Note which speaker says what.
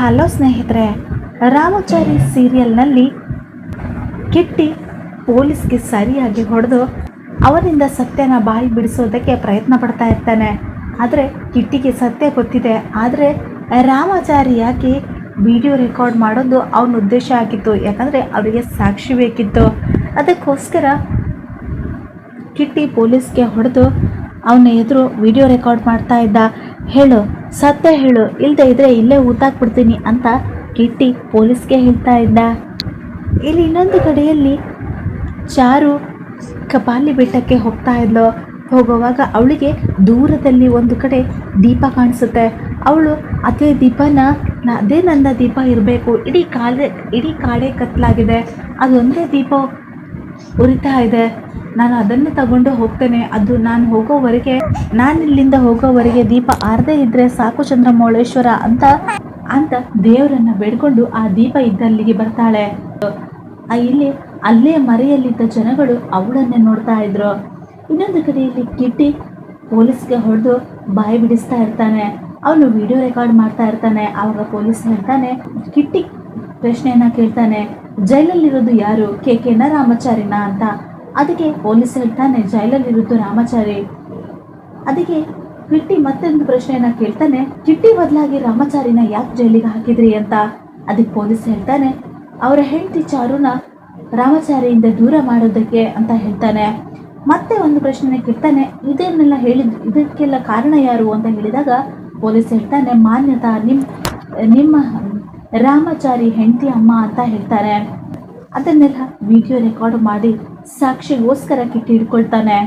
Speaker 1: Hello ಸ್ನೇಹಿತರೆ, ರಾಮಚಾರಿ ಸೀರಿಯಲ್ನಲ್ಲಿ ಕಿಟ್ಟಿ ಪೊಲೀಸ್ಗೆ ಸರಿಯಾಗಿ ಹೊಡೆದು ಅವರಿಂದ ಸತ್ಯನ ಬಾಯಿ ಬಿಡಿಸೋದಕ್ಕೆ ಪ್ರಯತ್ನ ಪಡ್ತಾ ಇರ್ತಾನೆ. ಆದರೆ ಕಿಟ್ಟಿಗೆ ಸತ್ಯ ಗೊತ್ತಿದೆ. ಆದರೆ ರಾಮಾಚಾರಿಯಾಗಿ ವಿಡಿಯೋ ರೆಕಾರ್ಡ್ ಮಾಡೋದು ಅವನ ಉದ್ದೇಶ ಆಗಿತ್ತು? ಯಾಕಂದರೆ ಅವರಿಗೆ ಸಾಕ್ಷಿ ಬೇಕಿತ್ತು. ಅದಕ್ಕೋಸ್ಕರ ಕಿಟ್ಟಿ ಪೊಲೀಸ್ಗೆ ಹೊಡೆದು ಅವನ ಎದುರು ವಿಡಿಯೋ ರೆಕಾರ್ಡ್ ಮಾಡ್ತಾ ಇದ್ದ. ಹೇಳು, ಸತ್ಯ ಹೇಳು ಇಲ್ಲದೆ ಇದ್ರೆ ಇಲ್ಲೇ ಊತಾಕ್ಬಿಡ್ತೀನಿ ಅಂತ ಕಿಟ್ಟಿ ಪೊಲೀಸ್ಗೆ ಹೇಳ್ತಾ ಇದ್ದ. ಇಲ್ಲಿ ಇನ್ನೊಂದು ಕಡೆಯಲ್ಲಿ ಚಾರು ಕಪಾಲಿ ಬೆಟ್ಟಕ್ಕೆ ಹೋಗ್ತಾ ಇದ್ಲು. ಹೋಗುವಾಗ ಅವಳಿಗೆ ದೂರದಲ್ಲಿ ಒಂದು ಕಡೆ ದೀಪ ಕಾಣಿಸುತ್ತೆ. ಅವಳು, ಅದೇ ದೀಪನ, ಅದೇ ನನ್ನ ದೀಪ ಇರಬೇಕು. ಇಡೀ ಕಾಲೇ, ಇಡೀ ಕಾಡೇ ಕತ್ತಲಾಗಿದೆ. ಅದೊಂದೇ ದೀಪ ಉರಿತಾ ಇದೆ. ನಾನು ಅದನ್ನೇ ತಗೊಂಡು ಹೋಗ್ತೇನೆ. ಅದು ನಾನು ಹೋಗೋವರೆಗೆ ನಾನು ಇಲ್ಲಿಂದ ಹೋಗೋವರೆಗೆ ದೀಪ ಆರದೇ ಇದ್ರೆ ಸಾಕು ಚಂದ್ರಮೌಳೇಶ್ವರ ಅಂತ ಅಂತ ದೇವರನ್ನ ಬೇಡ್ಕೊಂಡು ಆ ದೀಪ ಇದ್ದಲ್ಲಿಗೆ ಬರ್ತಾಳೆ. ಇಲ್ಲಿ, ಅಲ್ಲೇ ಮರೆಯಲ್ಲಿದ್ದ ಜನಗಳು ಅವಳನ್ನೇ ನೋಡ್ತಾ ಇದ್ರು. ಇನ್ನೊಂದು ಕಡೆಯಲ್ಲಿ ಕಿಟ್ಟಿ ಪೊಲೀಸ್ಗೆ ಹೊಡೆದು ಬಾಯಿ ಬಿಡಿಸ್ತಾ ಇರ್ತಾನೆ. ಅವನು ವಿಡಿಯೋ ರೆಕಾರ್ಡ್ ಮಾಡ್ತಾ ಇರ್ತಾನೆ. ಆವಾಗ ಪೊಲೀಸ್ ಹೇಳ್ತಾನೆ ಕಿಟ್ಟಿ ಪ್ರಶ್ನೆಯನ್ನ ಕೇಳ್ತಾನೆ. ಜೈಲಲ್ಲಿರೋದು ಯಾರು? ಕೆ ಕೆ ನ ರಾಮಚಾರಿನ ಅಂತ. ಅದಕ್ಕೆ ಪೊಲೀಸ್ ಹೇಳ್ತಾನೆ ಇರುತ್ತೆ ರಾಮಾಚಾರಿ. ಅದಕ್ಕೆ ಕಿಟ್ಟಿ ಮತ್ತೊಂದು ಪ್ರಶ್ನೆಯನ್ನ ಕೇಳ್ತಾನೆ, ಕಿಟ್ಟಿ ಬದಲಾಗಿ ರಾಮಚಾರಿನ ಯಾಕೆ ಜೈಲಿಗೆ ಹಾಕಿದ್ರಿ ಅಂತ? ಅದಕ್ಕೆ ಪೊಲೀಸ್ ಹೇಳ್ತಾನೆ, ಅವರ ಹೆಂಡತಿ ಚಾರುನ ರಾಮಾಚಾರಿಯಿಂದ ದೂರ ಮಾಡೋದಕ್ಕೆ ಅಂತ ಹೇಳ್ತಾನೆ. ಮತ್ತೆ ಒಂದು ಪ್ರಶ್ನೆ ಕೇಳ್ತಾನೆ ಇದನ್ನೆಲ್ಲ ಹೇಳಿದ್, ಇದಕ್ಕೆಲ್ಲ ಕಾರಣ ಯಾರು? ಅಂತ ಹೇಳಿದಾಗ ಪೊಲೀಸ್ ಹೇಳ್ತಾನೆ, ಮಾನ್ಯತಾ, ನಿಮ್, ನಿಮ್ಮ ರಾಮಚಾರಿ ಹೆಂಡತಿ ಅಮ್ಮ ಅಂತ ಹೇಳ್ತಾರೆ. ಅದನ್ನೆಲ್ಲ ವಿಡಿಯೋ ರೆಕಾರ್ಡ್ ಮಾಡಿ ಸಾಕ್ಷಿಗೋಸ್ಕರ ಕಿಟ್ಟಿ ಹಿಡ್ಕೊಳ್ತಾನೆ